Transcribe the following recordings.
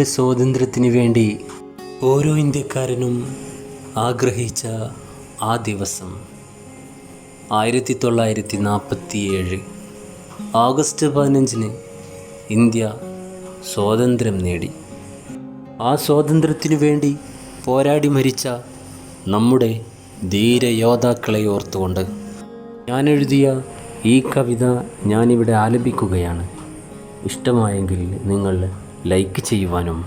ഇന്ത്യയുടെ സ്വാതന്ത്ര്യത്തിന് വേണ്ടി ഓരോ ഇന്ത്യക്കാരനും ആഗ്രഹിച്ച ആ ദിവസം. ആയിരത്തി തൊള്ളായിരത്തി നാൽപ്പത്തി ഏഴ് ആഗസ്റ്റ് പതിനഞ്ചിന് ഇന്ത്യ സ്വാതന്ത്ര്യം നേടി. ആ സ്വാതന്ത്ര്യത്തിനു വേണ്ടി പോരാടി മരിച്ച നമ്മുടെ ധീരയോദ്ധാക്കളെ ഓർത്തുകൊണ്ട് ഞാൻ എഴുതിയ ഈ കവിത ഞാനിവിടെ ആലപിക്കുകയാണ്. ഇഷ്ടമായെങ്കിൽ നിങ്ങൾ ലൈക്ക് ചെയ്യുവാനും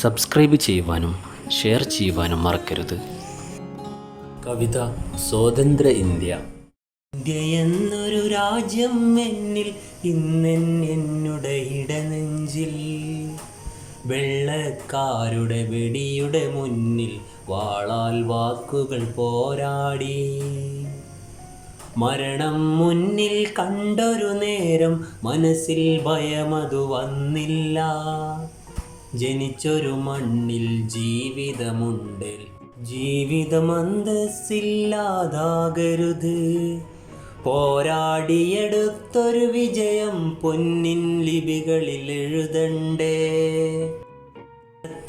സബ്സ്ക്രൈബ് ചെയ്യുവാനും ഷെയർ ചെയ്യുവാനും മറക്കരുത്. കവിത സ്വതന്ത്ര ഇന്ത്യ. ഇന്ത്യ എന്നൊരു രാജ്യം എന്നിൽ ഇന്നെൻ എന്നുടെ ഇടനെഞ്ചിൽ. വെള്ളക്കാരുടെ വെടിയുടെ മുന്നിൽ വാളാൽ വാക്കുകൾ പോരാടി. മരണം മുന്നിൽ കണ്ടൊരു നേരം മനസ്സിൽ ഭയമതു വന്നില്ല. ജനിച്ചൊരു മണ്ണിൽ ജീവിതമുണ്ട് ജീവിതം അന്തസ്സില്ലാതാകരുത് പോരാടിയെടുത്തൊരു വിജയം പൊന്നിൻ ലിപികളിൽ എഴുതണ്ടേ.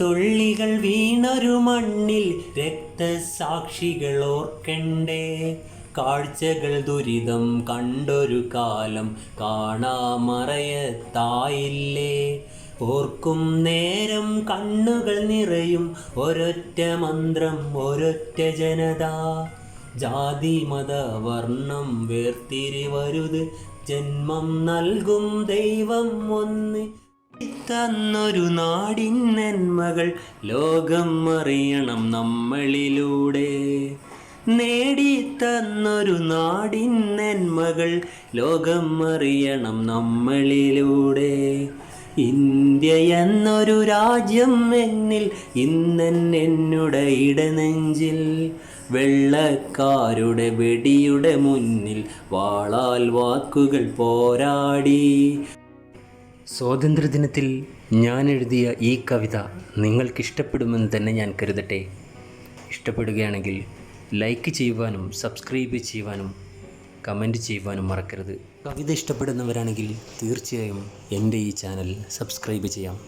തുള്ളികൾ വീണൊരു മണ്ണിൽ രക്തസാക്ഷികൾ ഓർക്കണ്ടേ. കാഴ്ചകൾ ദുരിതം കണ്ടൊരു കാലം കാണാമറയത്തായില്ലേ? ഓർക്കും നേരം കണ്ണുകൾ നിറയും ഒരൊറ്റ മന്ത്രം ഒരൊറ്റ ജനത. ജാതി മത വർണം വേർതിരിവരുത് ജന്മം നൽകും ദൈവം ഒന്ന്. തന്നൊരു നാടിൻ നന്മകൾ ലോകം അറിയണം നമ്മളിലൂടെ. നേടിത്തന്നൊരു നാടിൻ നന്മകൾ ലോകം അറിയണം നമ്മളിലൂടെ. ഇന്ത്യ എന്നൊരു രാജ്യം എന്നിൽ ഇന്നൻ എന്നുടെ ഇടനെഞ്ചിൽ വെള്ളക്കാരുടെ വെടിയുടെ മുന്നിൽ വാളാൽ വാക്കുകൾ പോരാടി. സ്വാതന്ത്ര്യദിനത്തിൽ ഞാൻ എഴുതിയ ഈ കവിത നിങ്ങൾക്കിഷ്ടപ്പെടുമെന്ന് തന്നെ ഞാൻ കരുതട്ടെ. ഇഷ്ടപ്പെടുകയാണെങ്കിൽ ലൈക്ക് ചെയ്യുവാനും സബ്സ്ക്രൈബ് ചെയ്യുവാനും കമന്റ് ചെയ്യുവാനും മറക്കരുത്. കവിത ഇഷ്ടപ്പെടുന്നവരാണെങ്കിൽ തീർച്ചയായും എന്റെ ഈ ചാനൽ സബ്സ്ക്രൈബ് ചെയ്യാം.